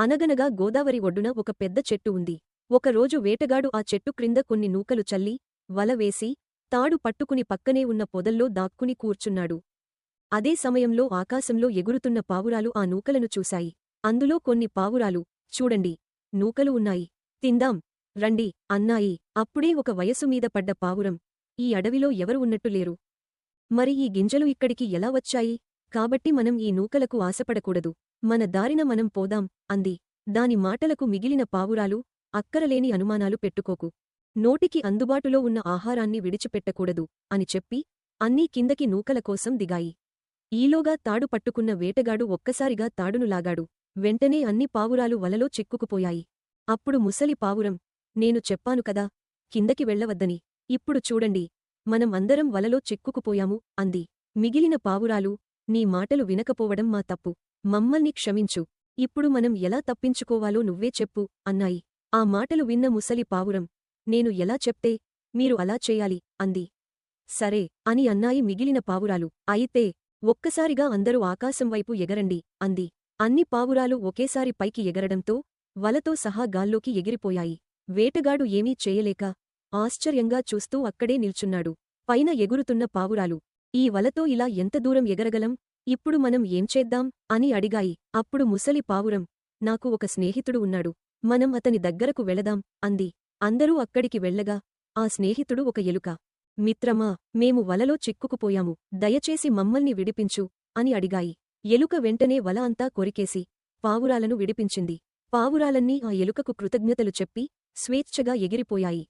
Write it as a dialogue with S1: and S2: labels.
S1: అనగనగా గోదావరి ఒడ్డున ఒక పెద్ద చెట్టు ఉంది. ఒకరోజు వేటగాడు ఆ చెట్టు క్రింద కొన్ని నూకలు చల్లి వల వేసి తాడు పట్టుకుని పక్కనే ఉన్న పొదల్లో దాక్కుని కూర్చున్నాడు. అదే సమయంలో ఆకాశంలో ఎగురుతున్న పావురాలు ఆ నూకలను చూశాయి. అందులో కొన్ని పావురాలు చూడండి నూకలు ఉన్నాయి. తిందాం రండి అన్నాయి. అప్పుడే ఒక వయసుమీద పడ్డ పావురం ఈ అడవిలో ఎవరు ఉన్నట్టు లేరు. మరి ఈ గింజలు ఇక్కడికి ఎలా వచ్చాయి? కాబట్టి మనం ఈ నూకలకు ఆశపడకూడదు. మన దారిన మనం పోదాం అంది. దాని మాటలకు మిగిలిన పావురాలు అక్కరలేని అనుమానాలు పెట్టుకోకు. నోటికి అందుబాటులో ఉన్న ఆహారాన్ని విడిచిపెట్టకూడదు అని చెప్పి అన్నీ కిందకి నూకల కోసం దిగాయి. ఈలోగా తాడు పట్టుకున్న వేటగాడు ఒక్కసారిగా తాడును లాగాడు. వెంటనే అన్ని పావురాలు వలలో చిక్కుకుపోయాయి. అప్పుడు ముసలి పావురం నేను చెప్పాను కదా కిందకి వెళ్ళవద్దని ఇప్పుడు చూడండి మనం అందరం వలలో చిక్కుకుపోయాము అంది. మిగిలిన పావురాలు నీ మాటలు వినకపోవడం మా తప్పు. మమ్మల్ని క్షమించు. ఇప్పుడు మనం ఎలా తప్పించుకోవాలో నువ్వే చెప్పు అన్నాయి. ఆ మాటలు విన్న ముసలి పావురం. నేను ఎలా చెప్తే మీరు అలా చేయాలి అంది. సరే అని అన్నాయి మిగిలిన పావురాలు. అయితే ఒక్కసారిగా అందరూ ఆకాశం వైపు ఎగరండి అంది. అన్ని పావురాలు ఒకేసారి పైకి ఎగరడంతో వలతో సహా గాల్లోకి ఎగిరిపోయాయి. వేటగాడు ఏమీ చేయలేక ఆశ్చర్యంగా చూస్తూ అక్కడే నిల్చున్నాడు. పైన ఎగురుతున్న పావురాలు. ఈ వలతో ఇలా ఎంత దూరం ఎగరగలం? ఇప్పుడు మనం ఏం చేద్దాం? అని అడిగాయి. అప్పుడు ముసలి పావురం నాకు ఒక స్నేహితుడు ఉన్నాడు. మనం అతని దగ్గరకు వెళదాం అంది. అందరూ అక్కడికి వెళ్ళగా ఆ స్నేహితుడు ఒక ఎలుక. మిత్రమా మేము వలలో చిక్కుకుపోయాము. దయచేసి మమ్మల్ని విడిపించు అని అడిగాయి. ఎలుక వెంటనే వల అంతా కొరికేసి పావురాలను విడిపించింది. పావురాలన్నీ ఆ ఎలుకకు కృతజ్ఞతలు చెప్పి స్వేచ్ఛగా ఎగిరిపోయాయి.